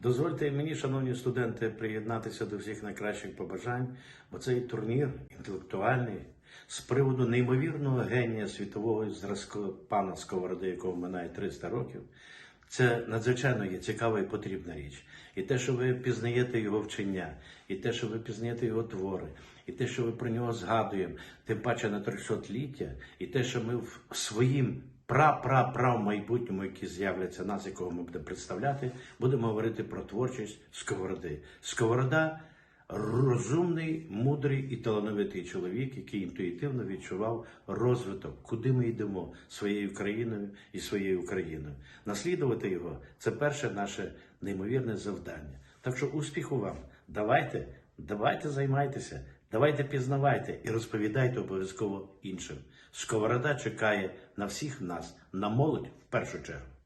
Дозвольте мені, шановні студенти, приєднатися до всіх найкращих побажань, бо цей турнір інтелектуальний з приводу неймовірного генія світового зразку пана Сковороди, якого минає 300 років. Це надзвичайно є цікава і потрібна річ. І те, що ви пізнаєте його вчення, і те, що ви пізнаєте його твори, і те, що ви про нього згадуємо, тим паче на 300-ліття, і те, що ми в своїм пра-пра-пра в майбутньому, які з'являться нас, якого ми будемо представляти, будемо говорити про творчість Сковороди. Сковорода розумний, мудрий і талановитий чоловік, який інтуїтивно відчував розвиток, куди ми йдемо своєю країною і своєю Україною. Наслідувати його це перше наше неймовірне завдання. Так що успіху вам! Давайте, давайте займайтеся, давайте пізнавайте і розповідайте обов'язково іншим. Сковорода чекає на всіх нас, на молодь в першу чергу.